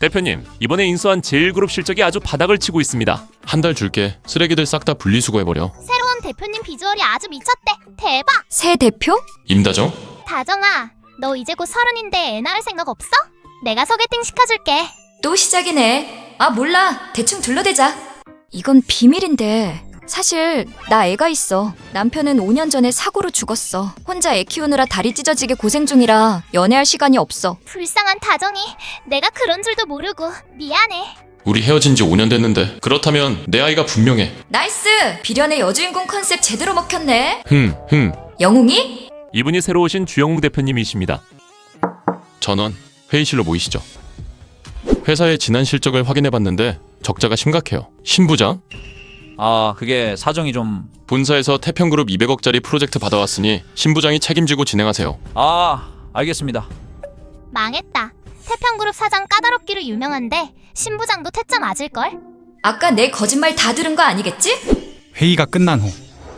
대표님, 이번에 인수한 제일그룹 실적이 아주 바닥을 치고 있습니다. 한 달 줄게. 쓰레기들 싹 다 분리수거해버려. 새로운 대표님 비주얼이 아주 미쳤대. 대박. 새 대표? 임다정? 다정아, 너 이제 곧 서른인데 애 낳을 생각 없어? 내가 소개팅 시켜줄게. 또 시작이네. 아, 몰라. 대충 둘러대자. 이건 비밀인데. 사실 나 애가 있어. 남편은 5년 전에 사고로 죽었어. 혼자 애 키우느라 다리 찢어지게 고생 중이라 연애할 시간이 없어. 불쌍한 다정이. 내가 그런 줄도 모르고 미안해. 우리 헤어진 지 5년 됐는데 그렇다면 내 아이가 분명해. 나이스! 비련의 여주인공 컨셉 제대로 먹혔네. 흠, 흠. 영웅이? 이분이 새로 오신 주영웅 대표님이십니다. 전원 회의실로 모이시죠. 회사의 지난 실적을 확인해 봤는데 적자가 심각해요. 신부장? 아, 그게 사정이 좀... 본사에서 태평그룹 200억짜리 프로젝트 받아왔으니 신부장이 책임지고 진행하세요. 아, 알겠습니다. 망했다. 태평그룹 사장 까다롭기로 유명한데 신부장도 퇴짜 맞을걸? 아까 내 거짓말 다 들은 거 아니겠지? 회의가 끝난 후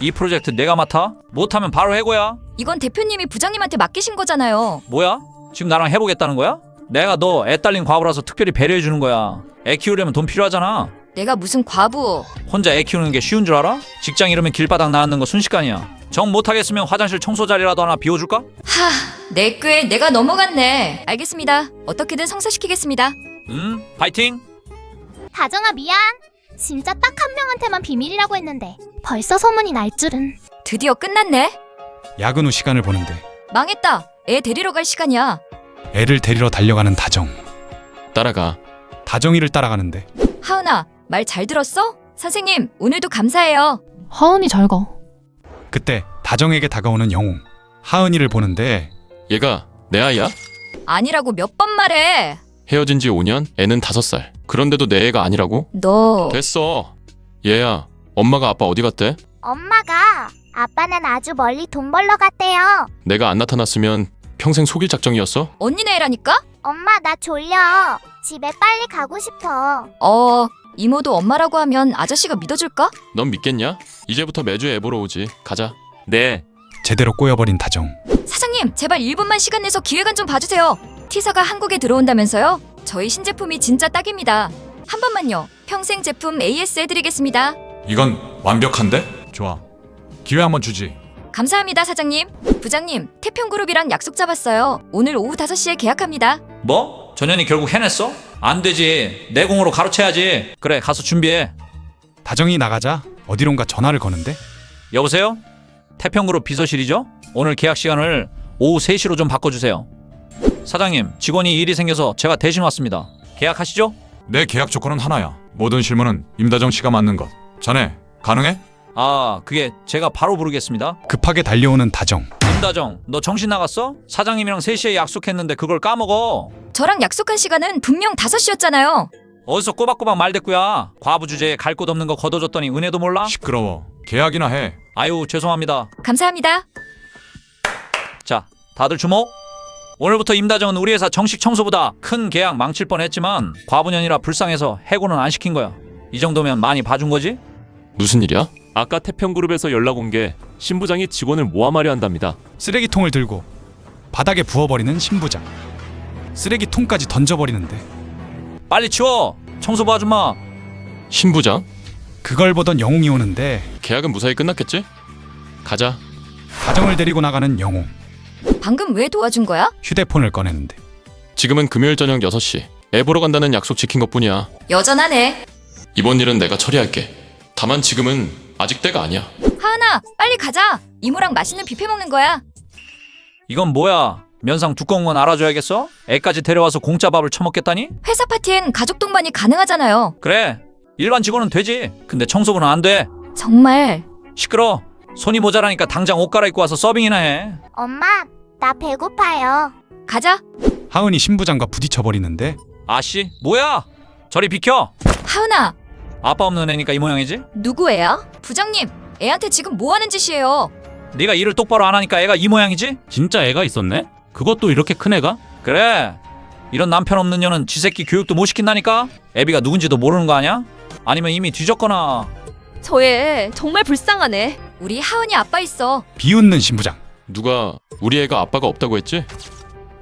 이 프로젝트 내가 맡아? 못하면 바로 해고야. 이건 대표님이 부장님한테 맡기신 거잖아요. 뭐야? 지금 나랑 해보겠다는 거야? 내가 너 애 딸린 과부라서 특별히 배려해 주는 거야. 애 키우려면 돈 필요하잖아. 내가 무슨 과부. 혼자 애 키우는 게 쉬운 줄 알아? 직장 이러면 길바닥 나앉는 거 순식간이야. 정 못하겠으면 화장실 청소 자리라도 하나 비워줄까? 하, 내 꾀에 내가 넘어갔네. 알겠습니다. 어떻게든 성사시키겠습니다. 응? 파이팅! 다정아 미안. 진짜 딱 한 명한테만 비밀이라고 했는데 벌써 소문이 날 줄은. 드디어 끝났네. 야근 후 시간을 보는데 망했다. 애 데리러 갈 시간이야. 애를 데리러 달려가는 다정 따라가. 다정이를 따라가는데 하은아, 말 잘 들었어? 선생님, 오늘도 감사해요. 하은이 잘 가. 그때 다정에게 다가오는 영웅 하은이를 보는데 얘가 내 아이야? 아니라고 몇 번 말해. 헤어진 지 5년, 애는 5살. 그런데도 내 애가 아니라고? 너 됐어. 얘야, 엄마가 아빠 어디 갔대? 엄마가 아빠는 아주 멀리 돈 벌러 갔대요. 내가 안 나타났으면 평생 속일 작정이었어? 언니네 애라니까? 엄마 나 졸려. 집에 빨리 가고 싶어. 어, 이모도 엄마라고 하면 아저씨가 믿어줄까? 넌 믿겠냐? 이제부터 매주 애 보러 오지. 가자. 네. 제대로 꼬여버린 다정 사장님, 제발 1분만 시간 내서 기획안 좀 봐주세요. 티사가 한국에 들어온다면서요? 저희 신제품이 진짜 딱입니다. 한 번만요. 평생 제품 AS 해드리겠습니다. 이건 완벽한데? 좋아. 기회 한번 주지. 감사합니다, 사장님. 부장님, 태평그룹이랑 약속 잡았어요. 오늘 오후 5시에 계약합니다. 뭐? 전현이 결국 해냈어? 안 되지. 내 공으로 가로채야지. 그래, 가서 준비해. 다정이 나가자 어디론가 전화를 거는데 여보세요? 태평그룹 비서실이죠? 오늘 계약 시간을 오후 3시로 좀 바꿔주세요. 사장님, 직원이 일이 생겨서 제가 대신 왔습니다. 계약하시죠? 내 계약 조건은 하나야. 모든 실무는 임다정 씨가 맡는 것. 자네 가능해? 아, 그게 제가 바로 부르겠습니다. 급하게 달려오는 다정 김다정, 너 정신 나갔어? 사장님이랑 3시에 약속했는데 그걸 까먹어. 저랑 약속한 시간은 분명 5시였잖아요. 어디서 꼬박꼬박 말댔구야. 과부 주제에 갈 곳 없는 거 걷어줬더니 은혜도 몰라? 시끄러워. 계약이나 해. 아유, 죄송합니다. 감사합니다. 자, 다들 주목. 오늘부터 임다정은 우리 회사 정식 청소보다 큰 계약 망칠 뻔했지만 과분연이라 불쌍해서 해고는 안 시킨 거야. 이 정도면 많이 봐준 거지? 무슨 일이야? 아까 태평그룹에서 연락 온 게 신부장이 직원을 모함하려 한답니다. 쓰레기통을 들고 바닥에 부어버리는 신부장 쓰레기통까지 던져버리는데 빨리 치워. 청소부 아줌마. 신부장? 그걸 보던 영웅이 오는데 계약은 무사히 끝났겠지? 가자. 다정을 데리고 나가는 영웅 방금 왜 도와준 거야? 휴대폰을 꺼내는데 지금은 금요일 저녁 6시. 애 보러 간다는 약속 지킨 것뿐이야. 여전하네. 이번 일은 내가 처리할게. 다만 지금은 아직 때가 아니야. 하은아, 빨리 가자. 이모랑 맛있는 뷔페 먹는 거야. 이건 뭐야? 면상 두꺼운 건 알아줘야겠어? 애까지 데려와서 공짜 밥을 처먹겠다니? 회사 파티엔 가족 동반이 가능하잖아요. 그래. 일반 직원은 되지. 근데 청소부는 안 돼. 정말 시끄러. 손이 모자라니까 당장 옷 갈아입고 와서 서빙이나 해. 엄마 나 배고파요. 가자. 하은이 신부장과 부딪혀 버리는데 아씨, 뭐야? 저리 비켜. 하은아, 아빠 없는 애니까 이 모양이지? 누구 애야? 부장님, 애한테 지금 뭐 하는 짓이에요? 네가 일을 똑바로 안 하니까 애가 이 모양이지? 진짜 애가 있었네? 그것도 이렇게 큰 애가? 그래. 이런 남편 없는 년은 지 새끼 교육도 못 시킨다니까? 애비가 누군지도 모르는 거 아니야? 아니면 이미 뒤졌거나. 저애 정말 불쌍하네. 우리 하은이 아빠 있어. 비웃는 신부장 누가 우리 애가 아빠가 없다고 했지?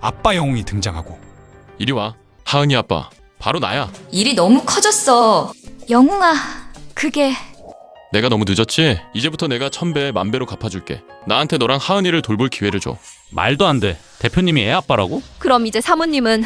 아빠 영웅이 등장하고 이리 와. 하은이 아빠. 바로 나야. 일이 너무 커졌어. 영웅아, 그게 내가 너무 늦었지? 이제부터 내가 천 배 만 배로 갚아줄게. 나한테 너랑 하은이를 돌볼 기회를 줘. 말도 안 돼. 대표님이 애 아빠라고? 그럼 이제 사모님은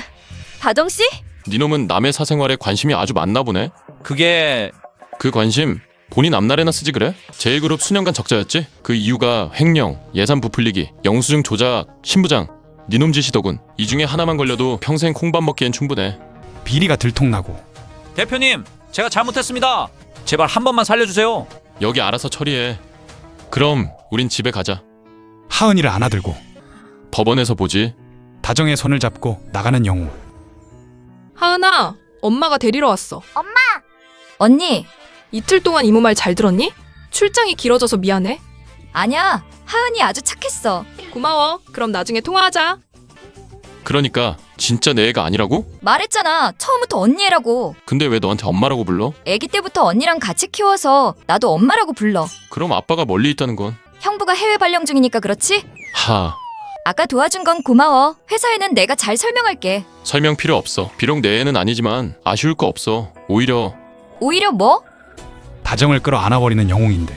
다정 씨? 니놈은 남의 사생활에 관심이 아주 많나 보네. 그게 그 관심 본인 앞날에나 쓰지 그래? 제일그룹 수년간 적자였지? 그 이유가 횡령, 예산 부풀리기, 영수증 조작, 신부장. 니놈 짓이더군. 이 중에 하나만 걸려도 평생 콩밥 먹기엔 충분해. 비리가 들통나고 대표님 제가 잘못했습니다. 제발 한 번만 살려주세요. 여기 알아서 처리해. 그럼 우린 집에 가자. 하은이를 안아들고 법원에서 보지. 다정의 손을 잡고 나가는 영웅. 하은아, 엄마가 데리러 왔어. 언니. 이틀 동안 이모 말 잘 들었니? 출장이 길어져서 미안해. 아니야. 하은이 아주 착했어. 고마워. 그럼 나중에 통화하자. 그러니까 진짜 내 애가 아니라고? 말했잖아. 처음부터 언니라고. 근데 왜 너한테 엄마라고 불러? 아기 때부터 언니랑 같이 키워서 나도 엄마라고 불러. 그럼 아빠가 멀리 있다는 건? 형부가 해외 발령 중이니까 그렇지? 하, 아까 도와준 건 고마워. 회사에는 내가 잘 설명할게. 설명 필요 없어. 비록 내 애는 아니지만 아쉬울 거 없어. 오히려 오히려 뭐? 다정을 끌어 안아버리는 영웅인데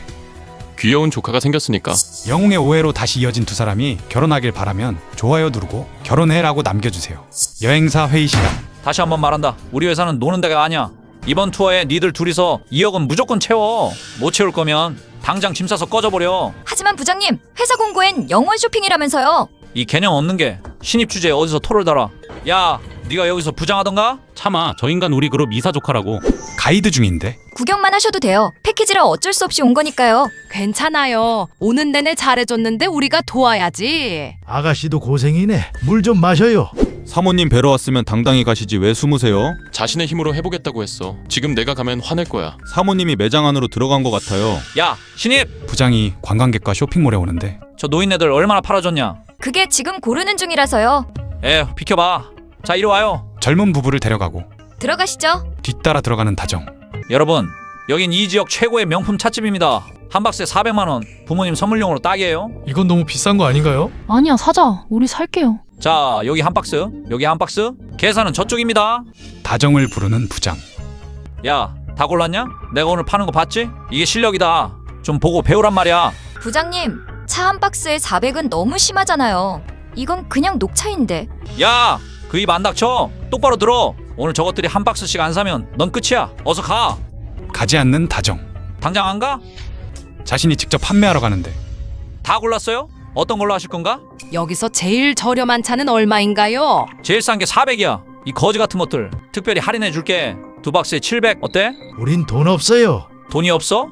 귀여운 조카가 생겼으니까. 영웅의 오해로 다시 이어진 두 사람이 결혼하길 바라면 좋아요 누르고 결혼해라고 남겨주세요. 여행사 회의 시간. 다시 한번 말한다. 우리 회사는 노는 데가 아니야. 이번 투어에 니들 둘이서 2억은 무조건 채워. 못 채울 거면 당장 짐 싸서 꺼져버려. 하지만 부장님, 회사 공고엔 영원 쇼핑이라면서요. 이 개념 없는 게 신입 주제에 어디서 토를 달아. 야, 네가 여기서 부장하던가? 참아. 저 인간 우리 그룹 이사 조카라고. 가이드 중인데 구경만 하셔도 돼요. 패키지라 어쩔 수 없이 온 거니까요. 괜찮아요. 오는 내내 잘해줬는데 우리가 도와야지. 아가씨도 고생이네. 물 좀 마셔요. 사모님 뵈러 왔으면 당당히 가시지 왜 숨으세요? 자신의 힘으로 해보겠다고 했어. 지금 내가 가면 화낼 거야. 사모님이 매장 안으로 들어간 것 같아요. 야, 신입! 부장이 관광객과 쇼핑몰에 오는데 저 노인네들 얼마나 팔아줬냐? 그게 지금 고르는 중이라서요. 에, 비켜봐. 자, 이리 와요. 젊은 부부를 데려가고 들어가시죠. 뒤따라 들어가는 다정. 여러분, 여긴 이 지역 최고의 명품 찻집입니다. 한 박스에 400만 원. 부모님 선물용으로 딱이에요. 이건 너무 비싼 거 아닌가요? 아니야, 사자. 우리 살게요. 자, 여기 한 박스, 여기 한 박스. 계산은 저쪽입니다. 다정을 부르는 부장. 야, 다 골랐냐? 내가 오늘 파는 거 봤지? 이게 실력이다. 좀 보고 배우란 말이야. 부장님, 차 한 박스에 400은 너무 심하잖아요. 이건 그냥 녹차인데. 야, 그 입 안 닥쳐. 똑바로 들어. 오늘 저것들이 한 박스씩 안 사면 넌 끝이야. 어서 가. 가지 않는 다정. 당장 안 가? 자신이 직접 판매하러 가는데 다 골랐어요? 어떤 걸로 하실 건가? 여기서 제일 저렴한 차는 얼마인가요? 제일 싼 게 400이야. 이 거지 같은 것들 특별히 할인해 줄게. 두 박스에 700 어때? 우린 돈 없어요. 돈이 없어?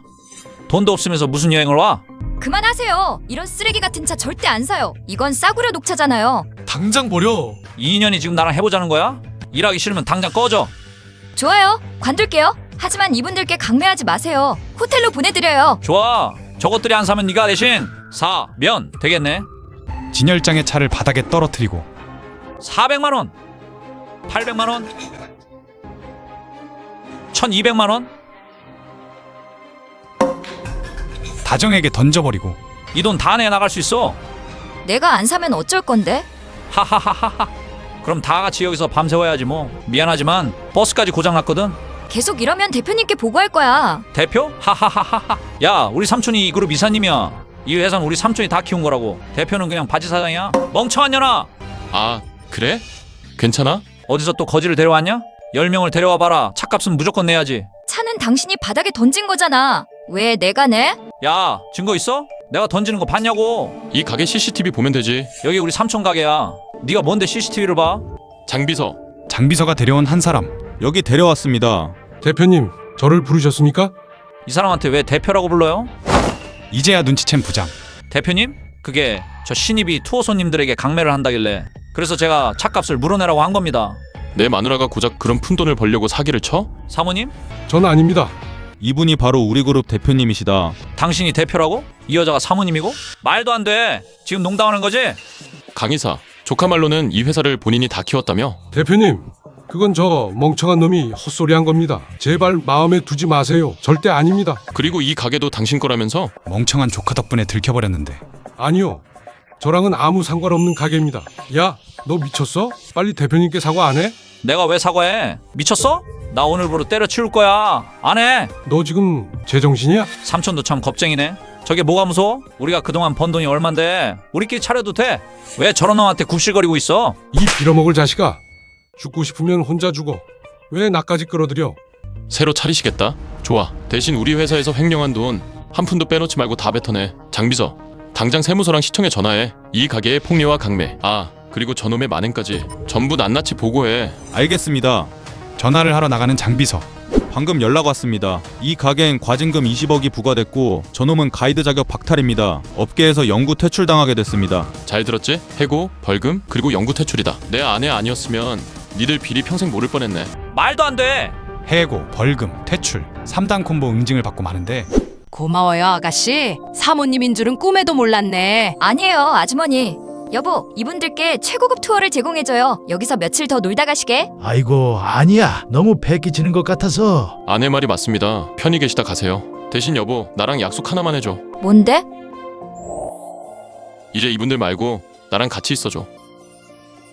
돈도 없으면서 무슨 여행을 와? 그만하세요. 이런 쓰레기 같은 차 절대 안 사요. 이건 싸구려 녹차잖아요. 당장 버려. 이 인연이 지금 나랑 해보자는 거야? 일하기 싫으면 당장 꺼져. 좋아요. 관둘게요. 하지만 이분들께 강매하지 마세요. 호텔로 보내드려요. 좋아. 저것들이 안 사면 네가 대신 사면 되겠네. 진열장의 차를 바닥에 떨어뜨리고 400만 원, 800만 원, 1,200만 원. 다정에게 던져버리고 이 돈 다 내 나갈 수 있어. 내가 안 사면 어쩔 건데? 하하하하하. 그럼 다 같이 여기서 밤새워야지 뭐. 미안하지만 버스까지 고장 났거든. 계속 이러면 대표님께 보고할 거야. 대표? 하하하하하. 야, 우리 삼촌이 이 그룹 이사님이야. 이 회사는 우리 삼촌이 다 키운 거라고. 대표는 그냥 바지 사장이야. 멍청한 년아. 아, 그래? 괜찮아? 어디서 또 거지를 데려왔냐? 열 명을 데려와 봐라. 차값은 무조건 내야지. 차는 당신이 바닥에 던진 거잖아. 왜 내가 내? 야, 증거 있어? 내가 던지는 거 봤냐고. 이 가게 CCTV 보면 되지. 여기 우리 삼촌 가게야. 네가 뭔데 CCTV를 봐? 장비서. 장비서가 데려온 한 사람 여기 데려왔습니다. 대표님, 저를 부르셨습니까? 이 사람한테 왜 대표라고 불러요? 이제야 눈치챈 부장 대표님? 그게 저 신입이 투어 손님들에게 강매를 한다길래 그래서 제가 차값을 물어내라고 한 겁니다. 내 마누라가 고작 그런 푼돈을 벌려고 사기를 쳐? 사모님? 전 아닙니다. 이분이 바로 우리 그룹 대표님이시다. 당신이 대표라고? 이 여자가 사모님이고? 말도 안 돼. 지금 농담하는 거지? 강의사. 조카 말로는 이 회사를 본인이 다 키웠다며? 대표님, 그건 저 멍청한 놈이 헛소리한 겁니다. 제발 마음에 두지 마세요. 절대 아닙니다. 그리고 이 가게도 당신 거라면서? 멍청한 조카 덕분에 들켜버렸는데 아니요. 저랑은 아무 상관없는 가게입니다. 야, 너 미쳤어? 빨리 대표님께 사과 안 해? 내가 왜 사과해? 미쳤어? 나 오늘부로 때려치울 거야. 안 해. 너 지금 제정신이야? 삼촌도 참 겁쟁이네. 저게 뭐가 무서워? 우리가 그동안 번 돈이 얼만데 우리끼리 차려도 돼. 왜 저런 놈한테 굽실거리고 있어? 이 빌어먹을 자식아. 죽고 싶으면 혼자 죽어. 왜 나까지 끌어들여? 새로 차리시겠다? 좋아. 대신 우리 회사에서 횡령한 돈 한 푼도 빼놓지 말고 다 뱉어내. 장비서, 당장 세무서랑 시청에 전화해. 이 가게의 폭리와 강매. 아, 그리고 저놈의 만행까지 전부 낱낱이 보고해. 알겠습니다. 전화를 하러 나가는 장비서. 방금 연락 왔습니다. 이 가게엔 과징금 20억이 부과됐고 저놈은 가이드 자격 박탈입니다. 업계에서 영구 퇴출당하게 됐습니다. 잘 들었지? 해고, 벌금, 그리고 영구 퇴출이다. 내 아내 아니었으면 니들 비리 평생 모를 뻔했네. 말도 안 돼. 해고, 벌금, 퇴출, 3단 콤보 응징을 받고 마는데 고마워요 아가씨. 사모님인 줄은 꿈에도 몰랐네. 아니에요, 아주머니. 여보, 이분들께 최고급 투어를 제공해줘요. 여기서 며칠 더 놀다 가시게. 아이고 아니야 너무 배 끼치는 것 같아서 아내 말이 맞습니다. 편히 계시다 가세요. 대신 여보, 나랑 약속 하나만 해줘. 뭔데? 이제 이분들 말고 나랑 같이 있어줘.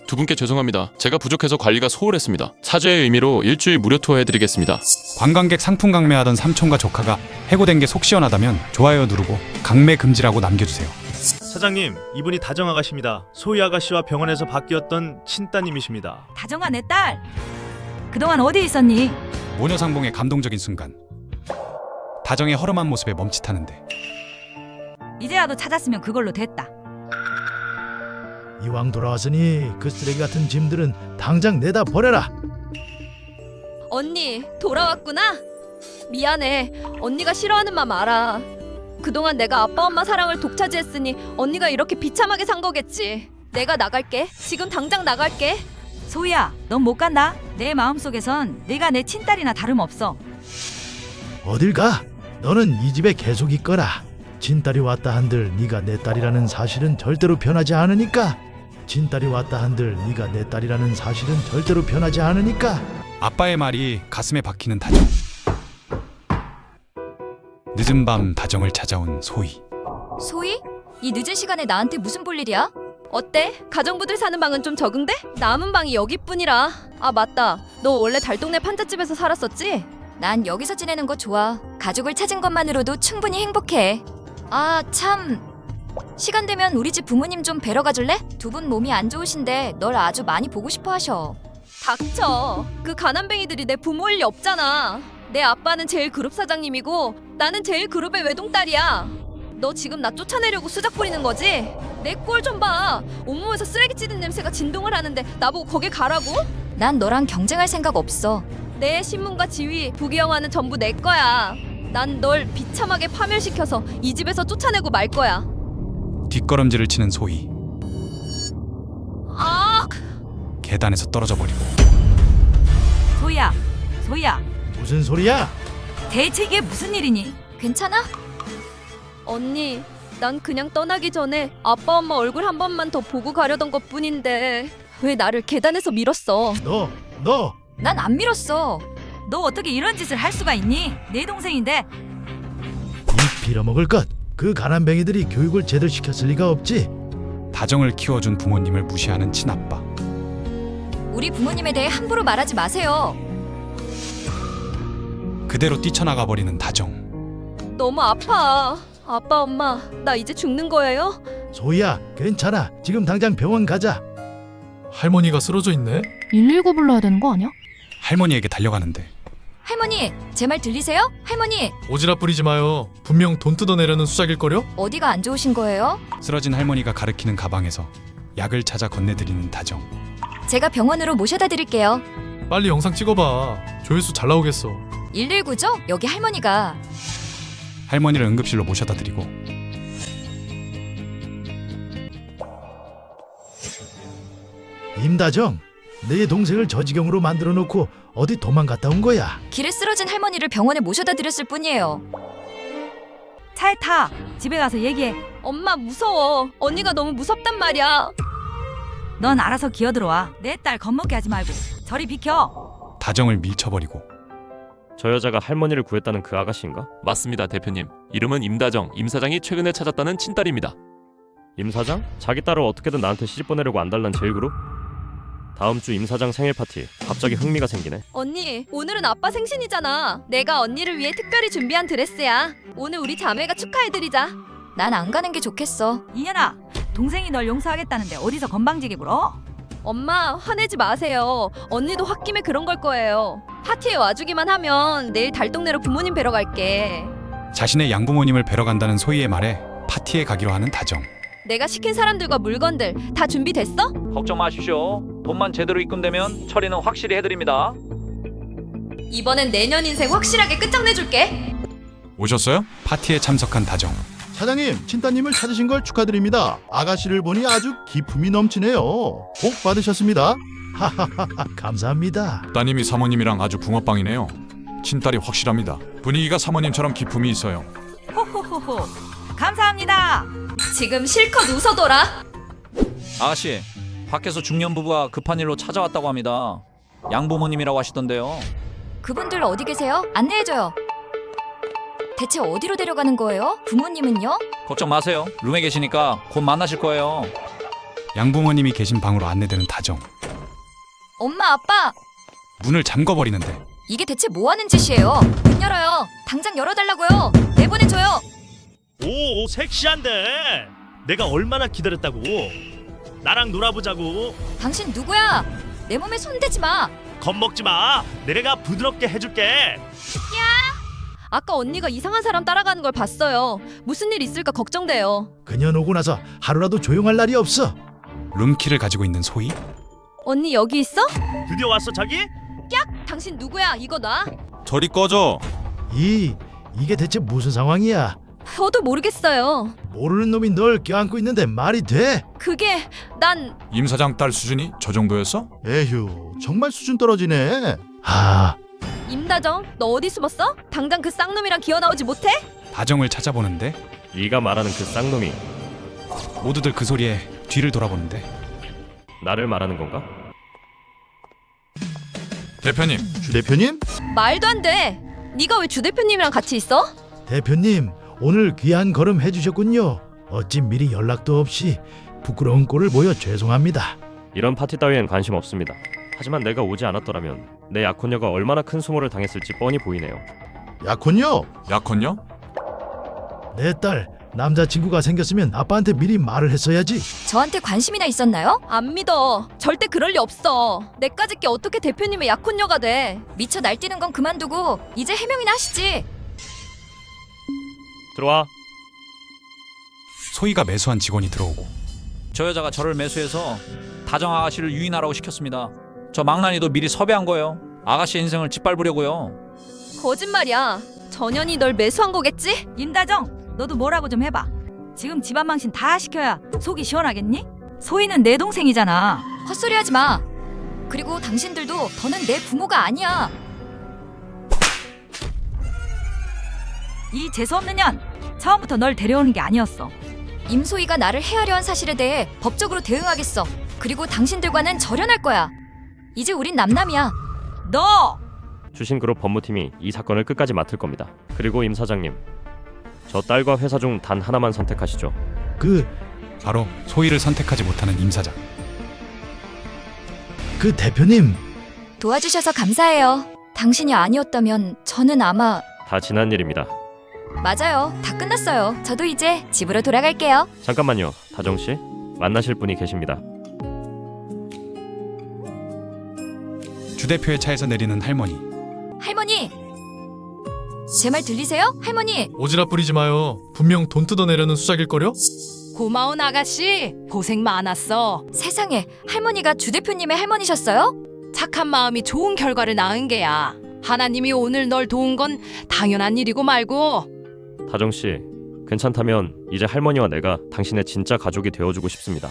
두 분께 죄송합니다. 제가 부족해서 관리가 소홀했습니다. 사죄의 의미로 일주일 무료 투어 해드리겠습니다. 관광객 상품 강매하던 삼촌과 조카가 해고된 게 속 시원하다면 좋아요 누르고 강매 금지라고 남겨주세요. 사장님 이분이 다정 아가씨입니다 소희 아가씨와 병원에서 바뀌었던 친따님이십니다 다정아 내 딸. 그동안 어디 있었니? 모녀 상봉의 감동적인 순간. 다정의 허름한 모습에 멈칫하는데 이제라도 찾았으면 그걸로 됐다. 이왕 돌아왔으니 그 쓰레기 같은 짐들은 당장 내다 버려라 언니, 돌아왔구나? 미안해. 언니가 싫어하는 맘 알아. 그동안 내가 아빠 엄마 사랑을 독차지했으니 언니가 이렇게 비참하게 산 거겠지. 내가 나갈게. 지금 당장 나갈게. 소희야, 넌 못 간다. 내 마음속에선 네가 내 친딸이나 다름없어. 어딜 가 너는 이 집에 계속 있거라 친딸이 왔다 한들 네가 내 딸이라는 사실은 절대로 변하지 않으니까 친딸이 왔다 한들 네가 내 딸이라는 사실은 절대로 변하지 않으니까 아빠의 말이 가슴에 박히는 다정. 늦은 밤 다정을 찾아온 소희. 소희? 이 늦은 시간에 나한테 무슨 볼 일이야? 어때? 가정부들 사는 방은 좀 적응돼? 남은 방이 여기뿐이라. 아 맞다. 너 원래 달동네 판잣집에서 살았었지? 난 여기서 지내는 거 좋아. 가족을 찾은 것만으로도 충분히 행복해. 아, 참. 시간 되면 우리 집 부모님 좀 뵈러 가줄래? 두 분 몸이 안 좋으신데 널 아주 많이 보고 싶어 하셔. 닥쳐. 그 가난뱅이들이 내 부모일 리 없잖아. 내 아빠는 제일 그룹 사장님이고 나는 제일 그룹의 외동딸이야. 너 지금 나 쫓아내려고 수작 부리는 거지? 내 꼴 좀 봐. 온몸에서 쓰레기 찌든 냄새가 진동을 하는데 나보고 거길 가라고? 난 너랑 경쟁할 생각 없어. 내 신문과 지위, 부귀영화는 전부 내 거야. 난 널 비참하게 파멸시켜서 이 집에서 쫓아내고 말 거야. 뒷걸음질을 치는 소희. 아! 계단에서 떨어져 버리고 소희야, 소희야. 무슨 소리야 대체 이게 무슨 일이니? 괜찮아? 언니, 난 그냥 떠나기 전에 아빠 엄마 얼굴 한 번만 더 보고 가려던 것 뿐인데 왜 나를 계단에서 밀었어? 너 너 난 안 밀었어. 너 어떻게 이런 짓을 할 수가 있니? 내 동생인데. 이 빌어먹을 것 그 가난뱅이들이 교육을 제대로 시켰을 리가 없지 다정을 키워준 부모님을 무시하는 친아빠. 우리 부모님에 대해 함부로 말하지 마세요. 그대로 뛰쳐나가 버리는 다정. 너무 아파. 아빠 엄마, 나 이제 죽는 거예요? 소희야 괜찮아 지금 당장 병원 가자 할머니가 쓰러져 있네. 119 불러야 되는 거 아니야? 할머니에게 달려가는데 할머니, 제 말 들리세요? 할머니, 오지랖 부리지 마요. 분명 돈 뜯어내려는 수작일걸요? 어디가 안 좋으신 거예요? 쓰러진 할머니가 가리키는 가방에서 약을 찾아 건네드리는 다정. 제가 병원으로 모셔다 드릴게요. 빨리 영상 찍어봐. 조회수 잘 나오겠어. 119죠? 여기 할머니가 할머니를 응급실로 모셔다 드리고 임다정 내 동생을 저 지경으로 만들어 놓고 어디 도망갔다 온 거야 길에 쓰러진 할머니를 병원에 모셔다 드렸을 뿐이에요. 차에 타. 집에 가서 얘기해. 엄마 무서워. 언니가 너무 무섭단 말이야. 넌 알아서 기어 들어와. 내 딸 겁먹게 하지 말고. 저리 비켜. 다정을 밀쳐버리고 저 여자가 할머니를 구했다는 그 아가씨인가? 맞습니다, 대표님. 이름은 임다정. 임 사장이 최근에 찾았다는 친딸입니다. 임 사장? 자기 딸을 어떻게든 나한테 시집 보내려고 안달난 제일그룹? 다음 주 임 사장 생일 파티. 갑자기 흥미가 생기네. 언니, 오늘은 아빠 생신이잖아. 내가 언니를 위해 특별히 준비한 드레스야. 오늘 우리 자매가 축하해드리자. 난 안 가는 게 좋겠어. 이년아, 동생이 널 용서하겠다는데 어디서 건방지게 굴어? 엄마, 화내지 마세요. 언니도 홧김에 그런 걸 거예요. 파티에 와주기만 하면 내일 달동네로 부모님 뵈러 갈게. 자신의 양부모님을 뵈러 간다는 소희의 말에 파티에 가기로 하는 다정. 내가 시킨 사람들과 물건들 다 준비됐어? 걱정 마십시오. 돈만 제대로 입금되면 처리는 확실히 해드립니다. 이번엔 내년 인생 확실하게 끝장내줄게. 오셨어요? 파티에 참석한 다정. 사장님, 친따님을 찾으신 걸 축하드립니다. 아가씨를 보니 아주 기품이 넘치네요. 복 받으셨습니다. 하하하하, 감사합니다. 따님이 사모님이랑 아주 붕어빵이네요. 친딸이 확실합니다. 분위기가 사모님처럼 기품이 있어요. 호호호호. 감사합니다. 지금 실컷 웃어둬라. 아가씨, 밖에서 중년 부부가 급한 일로 찾아왔다고 합니다. 양부모님이라고 하시던데요. 그분들 어디 계세요? 안내해줘요. 대체 어디로 데려가는 거예요? 부모님은요? 걱정 마세요. 룸에 계시니까 곧 만나실 거예요. 양부모님이 계신 방으로 안내되는 다정. 엄마, 아빠, 문을 잠궈버리는데 이게 대체 뭐 하는 짓이에요? 문 열어요. 당장 열어달라고요. 내보내줘요. 오, 섹시한데. 내가 얼마나 기다렸다고. 나랑 놀아보자고. 당신 누구야? 내 몸에 손대지 마. 겁먹지 마. 내가 부드럽게 해줄게. 아까 언니가 이상한 사람 따라가는 걸 봤어요. 무슨 일 있을까 걱정돼요. 그년 오고 나서 하루라도 조용할 날이 없어. 룸키를 가지고 있는 소희. 언니 여기 있어? 드디어 왔어, 자기? 깍! 당신 누구야? 이거 나? 저리 꺼져. 이 이게 대체 무슨 상황이야? 저도 모르겠어요. 모르는 놈이 널 껴안고 있는데 말이 돼? 그게 난 임 사장 딸 수준이 저 정도였어? 에휴, 정말 수준 떨어지네. 아, 임다정, 너 어디 숨었어? 당장 그 쌍놈이랑 기어 나오지 못해? 다정을 찾아보는데 네가 말하는 그 쌍놈이 모두들 그 소리에 뒤를 돌아보는데 나를 말하는 건가? 대표님, 주 대표님? 말도 안 돼. 네가 왜 주 대표님이랑 같이 있어? 대표님, 오늘 귀한 걸음 해주셨군요. 어찌 미리 연락도 없이 부끄러운 꼴을 보여 죄송합니다. 이런 파티 따위엔 관심 없습니다. 하지만 내가 오지 않았더라면 내 약혼녀가 얼마나 큰 수모를 당했을지 뻔히 보이네요. 약혼요? 약혼요? 내 딸 남자친구가 생겼으면 아빠한테 미리 말을 했어야지. 저한테 관심이나 있었나요? 안 믿어. 절대 그럴 리 없어. 내까짓 게 어떻게 대표님의 약혼녀가 돼? 미쳐 날뛰는 건 그만두고 이제 해명이나 하시지. 들어와. 소희가 매수한 직원이 들어오고 저 여자가 저를 매수해서 다정 아가씨를 유인하라고 시켰습니다. 저 망나니도 미리 섭외한 거예요. 아가씨 인생을 짓밟으려고요. 거짓말이야. 전현이 널 매수한 거겠지? 임다정, 너도 뭐라고 좀 해봐. 지금 집안 망신 다 시켜야 속이 시원하겠니? 소희는 내 동생이잖아. 헛소리 하지 마. 그리고 당신들도 더는 내 부모가 아니야. 이 재수없는 년, 처음부터 널 데려오는 게 아니었어. 임소희가 나를 해하려 한 사실에 대해 법적으로 대응하겠어. 그리고 당신들과는 절연할 거야. 이제 우린 남남이야. 너! 주신 그룹 법무팀이 이 사건을 끝까지 맡을 겁니다. 그리고 임 사장님, 저 딸과 회사 중 단 하나만 선택하시죠. 그, 바로 소희를 선택하지 못하는 임 사장. 그 대표님, 도와주셔서 감사해요. 당신이 아니었다면 저는 아마 다 지난 일입니다. 맞아요. 다 끝났어요. 저도 이제 집으로 돌아갈게요. 잠깐만요, 다정 씨. 만나실 분이 계십니다. 주 대표의 차에서 내리는 할머니. 할머니. 제 말 들리세요? 할머니. 오지랖 부리지 마요. 분명 돈 뜯어내려는 수작일걸요? 고마운 아가씨, 고생 많았어. 세상에, 할머니가 주 대표님의 할머니셨어요? 착한 마음이 좋은 결과를 낳은 게야. 하나님이 오늘 널 도운 건 당연한 일이고 말고. 다정 씨, 괜찮다면 이제 할머니와 내가 당신의 진짜 가족이 되어주고 싶습니다.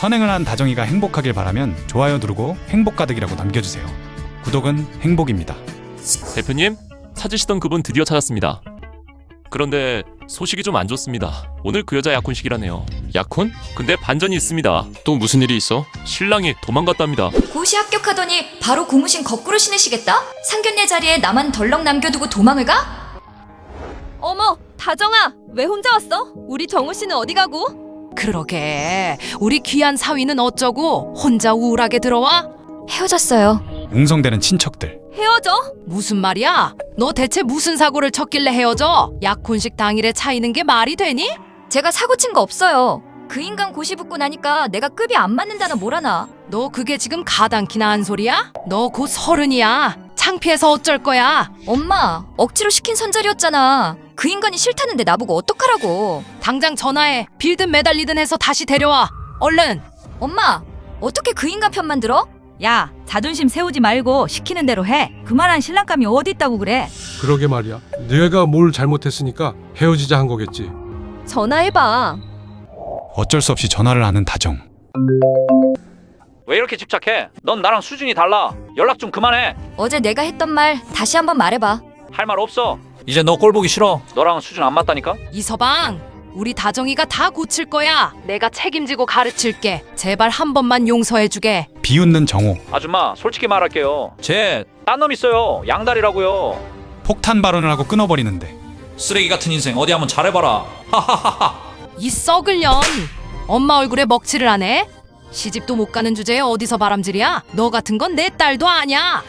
선행을 한 다정이가 행복하길 바라면 좋아요 누르고 행복 가득이라고 남겨주세요. 구독은 행복입니다. 대표님, 찾으시던 그분 드디어 찾았습니다. 그런데 소식이 좀 안 좋습니다. 오늘 그 여자 약혼식이라네요. 약혼? 근데 반전이 있습니다. 또 무슨 일이 있어? 신랑이 도망갔답니다. 고시 합격하더니 바로 고무신 거꾸로 신으시겠다? 상견례 자리에 나만 덜렁 남겨두고 도망을 가? 어머, 다정아, 왜 혼자 왔어? 우리 정우 씨는 어디 가고? 그러게 우리 귀한 사위는 어쩌고 혼자 우울하게 들어와? 헤어졌어요. 웅성대는 친척들. 헤어져? 무슨 말이야? 너 대체 무슨 사고를 쳤길래 헤어져? 약혼식 당일에 차이는 게 말이 되니? 제가 사고 친 거 없어요. 그 인간 고시 붙고 나니까 내가 급이 안 맞는다나 뭐라나. 너 그게 지금 가당키나 한 소리야? 너 곧 서른이야. 창피해서 어쩔 거야? 엄마, 억지로 시킨 선절이었잖아. 그 인간이 싫다는데 나보고 어떡하라고. 당장 전화해. 빌든 매달리든 해서 다시 데려와. 얼른. 엄마, 어떻게 그 인간 편만 들어? 야, 자존심 세우지 말고 시키는 대로 해. 그만한 신랑감이 어디 있다고 그래? 그러게 말이야. 내가 뭘 잘못했으니까 헤어지자 한 거겠지. 전화해봐. 어쩔 수 없이 전화를 하는 다정. 왜 이렇게 집착해? 넌 나랑 수준이 달라. 연락 좀 그만해. 어제 내가 했던 말 다시 한번 말해봐. 할 말 없어. 이제 너 꼴 보기 싫어. 너랑은 수준 안 맞다니까. 이서방, 우리 다정이가 다 고칠 거야. 내가 책임지고 가르칠게. 제발 한 번만 용서해주게. 비웃는 정호. 아줌마, 솔직히 말할게요. 쟤 딴 놈 있어요. 양다리라고요. 폭탄 발언을 하고 끊어버리는데 쓰레기 같은 인생 어디 한번 잘해봐라. 이 썩을 년. 엄마 얼굴에 먹칠을 하네. 시집도 못 가는 주제에 어디서 바람질이야? 너 같은 건 내 딸도 아니야.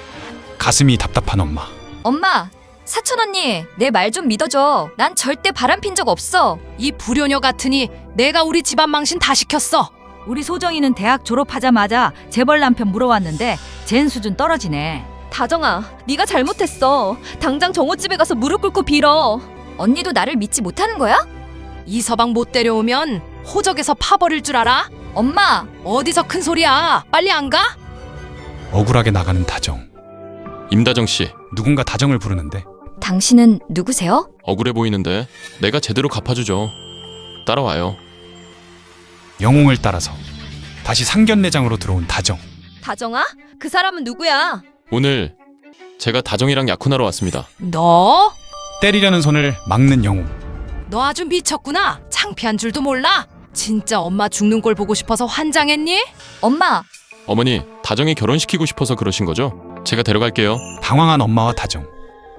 가슴이 답답한 엄마. 엄마, 사촌 언니, 내 말 좀 믿어줘. 난 절대 바람핀 적 없어. 이 불효녀 같으니 내가 우리 집안 망신 다 시켰어. 우리 소정이는 대학 졸업하자마자 재벌 남편 물어왔는데 젠 수준 떨어지네. 다정아, 네가 잘못했어. 당장 정호 집에 가서 무릎 꿇고 빌어. 언니도 나를 믿지 못하는 거야? 이 서방 못 데려오면 호적에서 파버릴 줄 알아? 엄마, 어디서 큰 소리야? 빨리 안 가? 억울하게 나가는 다정. 임다정 씨, 누군가 다정을 부르는데 당신은 누구세요? 억울해 보이는데 내가 제대로 갚아주죠. 따라와요. 영웅을 따라서 다시 상견례장으로 들어온 다정. 다정아? 그 사람은 누구야? 오늘 제가 다정이랑 약혼하러 왔습니다. 너? 때리려는 손을 막는 영웅. 너 아주 미쳤구나. 창피한 줄도 몰라. 진짜 엄마 죽는 꼴 보고 싶어서 환장했니? 엄마, 어머니, 다정이 결혼시키고 싶어서 그러신 거죠? 제가 데려갈게요. 당황한 엄마와 다정.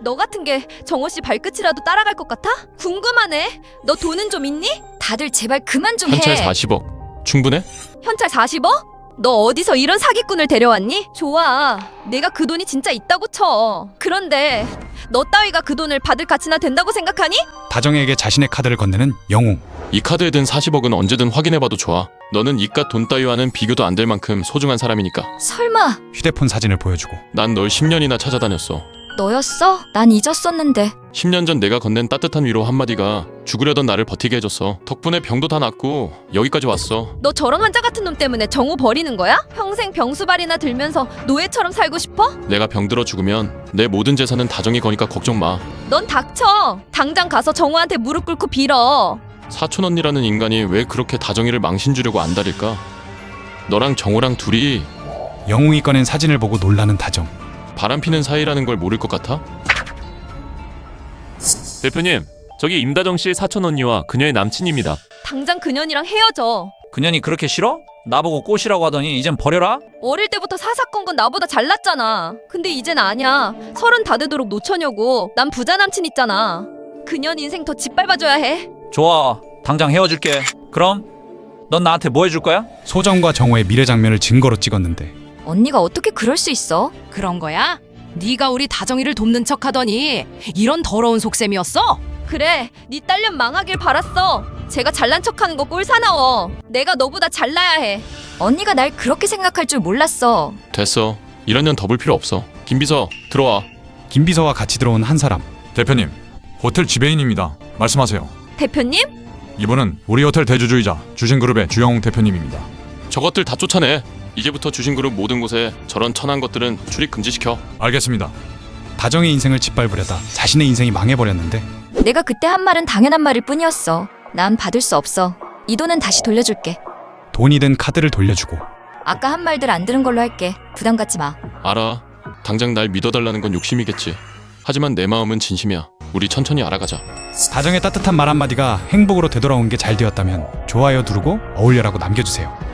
너 같은 게 정호 씨 발끝이라도 따라갈 것 같아? 궁금하네. 너 돈은 좀 있니? 다들 제발 그만 좀 현찰 해. 40억. 충분해? 현찰 40억? 너 어디서 이런 사기꾼을 데려왔니? 좋아. 내가 그 돈이 진짜 있다고 쳐. 그런데 너 따위가 그 돈을 받을 가치나 된다고 생각하니? 다정에게 자신의 카드를 건네는 영웅. 이 카드에 든 40억은 언제든 확인해봐도 좋아. 너는 이깟 돈 따위와는 비교도 안 될 만큼 소중한 사람이니까. 설마 휴대폰 사진을 보여주고 난 널 10년이나 찾아다녔어. 너였어? 난 잊었었는데. 10년 전 내가 건넨 따뜻한 위로 한마디가 죽으려던 나를 버티게 해줬어. 덕분에 병도 다 낫고 여기까지 왔어. 너 저런 환자 같은 놈 때문에 정호 버리는 거야? 평생 병수발이나 들면서 노예처럼 살고 싶어? 내가 병들어 죽으면 내 모든 재산은 다정이 거니까 걱정 마. 넌 닥쳐. 당장 가서 정호한테 무릎 꿇고 빌어. 사촌 언니라는 인간이 왜 그렇게 다정이를 망신 주려고 안달일까? 너랑 정호랑 둘이 영웅이 꺼낸 사진을 보고 놀라는 다정. 바람피는 사이라는 걸 모를 것 같아? 대표님, 저기 임다정 씨의 사촌 언니와 그녀의 남친입니다. 당장 그년이랑 헤어져. 그년이 그렇게 싫어? 나보고 꽃이라고 하더니 이젠 버려라? 어릴 때부터 사사건건 나보다 잘났잖아. 근데 이젠 아니야. 서른 다 되도록 노처녀고 난 부자 남친 있잖아. 그년 인생 더 짓밟아줘야 해. 좋아. 당장 헤어질게. 그럼 넌 나한테 뭐 해줄 거야? 소정과 정호의 미래 장면을 증거로 찍었는데 언니가 어떻게 그럴 수 있어? 그런 거야? 네가 우리 다정이를 돕는 척하더니 이런 더러운 속셈이었어? 그래, 네 딸년 망하길 바랐어. 제가 잘난 척하는 거 꼴 사나워. 내가 너보다 잘나야 해. 언니가 날 그렇게 생각할 줄 몰랐어. 됐어. 이런 년더볼 필요 없어. 김비서 들어와. 김비서와 같이 들어온 한 사람. 대표님, 호텔 지배인입니다. 말씀하세요. 대표님? 이분은 우리 호텔 대주주이자 주신그룹의 주영웅 대표님입니다. 저것들 다 쫓아내. 이제부터 주신그룹 모든 곳에 저런 천한 것들은 출입 금지시켜. 알겠습니다. 다정의 인생을 짓밟으려다 자신의 인생이 망해버렸는데 내가 그때 한 말은 당연한 말일 뿐이었어. 난 받을 수 없어. 이 돈은 다시 돌려줄게. 돈이 든 카드를 돌려주고 아까 한 말들 안 들은 걸로 할게. 부담 갖지 마. 알아. 당장 날 믿어달라는 건 욕심이겠지. 하지만 내 마음은 진심이야. 우리 천천히 알아가자. 다정의 따뜻한 말 한마디가 행복으로 되돌아온 게 잘 되었다면 좋아요 누르고 어울려라고 남겨주세요.